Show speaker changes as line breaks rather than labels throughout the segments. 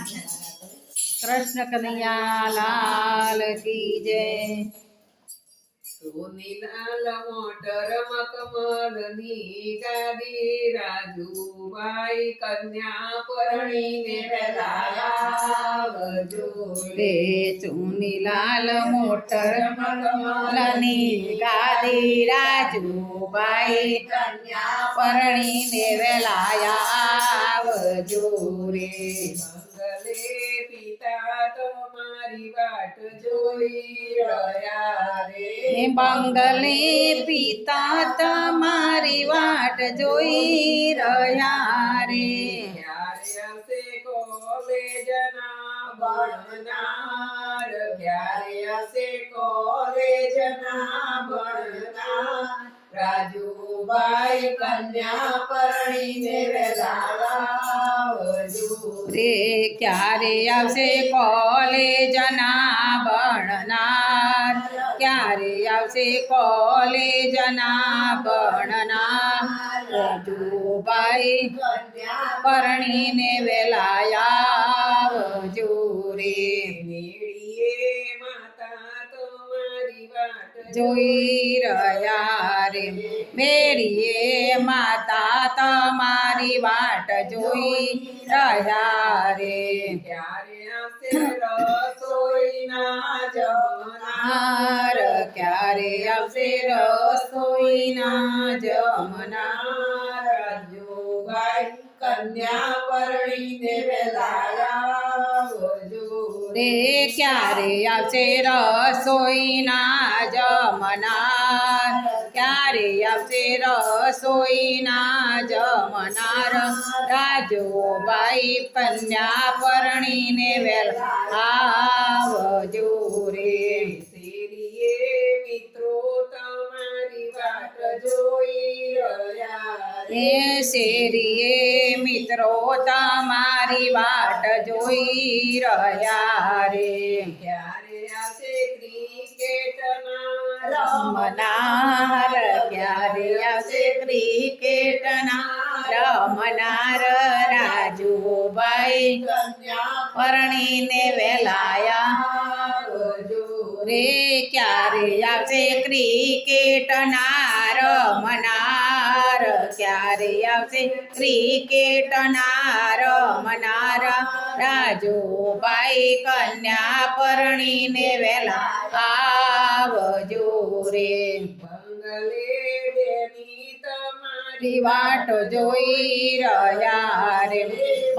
કૃષ્ણ કનૈયા લાલ કી જય.
સોનીલાલ મોટર મકમલની ગાદી રાજુભાઈ કન્યા પરણીને વેલાવજો
રે ચુનીલાલ મોટર મલની ગાદી રાજુભાઈ
કન્યા
પરણીને વેલાયા આવજો રે.
તમારી વાટ જોઈ રહ્યા રે.
હે બંગલે પિતા તમારી વાટ જોઈ રહ્યા રે.
ક્યારે હશે કોલેજના ભણનાર. ક્યારે હશે ભણનાર. રાજુભાઈ કન્યા પરણીને
રે ક્યારે આવશે કોલેજના ભણનાર ક્યારે આવશે કોલેજના ભણનાર
કન્યા
પરણીને વેલાયા રે
મેળીએ માતા.
જોઈ રહ્યા રે. મેરીએ માતા તમારી વાટ જોઈ રહ્યા રે.
ક્યારે આવશે રસોઈના જમના
હાર ક્યારે આવશે રસોઈના જમના રે ક્યારે આવશે રસોઈના જમનાર? ક્યારે આવશે રસોઈના જમનાર? રાજુભાઈ કન્યા પરણીને વેલ આવજો એ શેરીએ મિત્રો તમારી વાટ જોઈ રહ્યા રે.
ક્યારે આવશે ક્રિકેટના?
રમનાર ક્યારે આવશે ક્રિકેટના? રમનાર રાજુભાઈ પરણીને વેલાયા. રે ક્યારે આવશે ક્રિકેટના? રમનાર ક્યારે આવશે? ક્રિકેટના રમનાર રાજુભાઈ કન્યા પરણીને વેલા આવજો રે.
તમારી
વાટ જોઈ રહ્યા રે.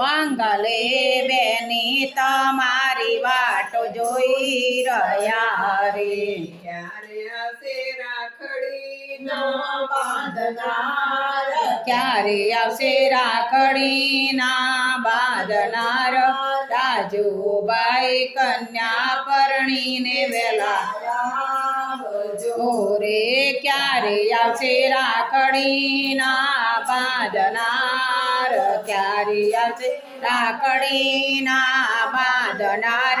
મંગલે બેની તમારી વાટ જોઈ રહ્યા રે.
બાંધનાર
ક્યારે આવશે રાખડીના બાંધનાર રાજુભાઈ કન્યા પરણીને વેલા.
આવજો
રે ક્યારે આવશે રાખડીના બાંધનાર ક્યારે આવશે રાખડીના બાંધનાર.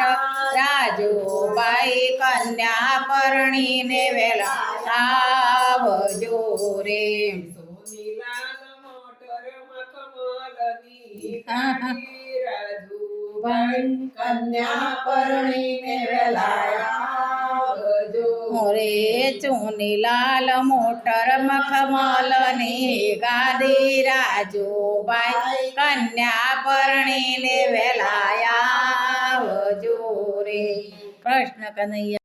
રાજુભાઈ કન્યા પરણીને વેલા આવજો રે.
રાજુભાઈ કન્યા પરણીને વેલાયા
મોરે ચુનીલાલ મોટર મખમલની ગાદી રાજુભાઈ કન્યા પરણીને વેલાયા આવજો રે. કૃષ્ણ કનૈયા.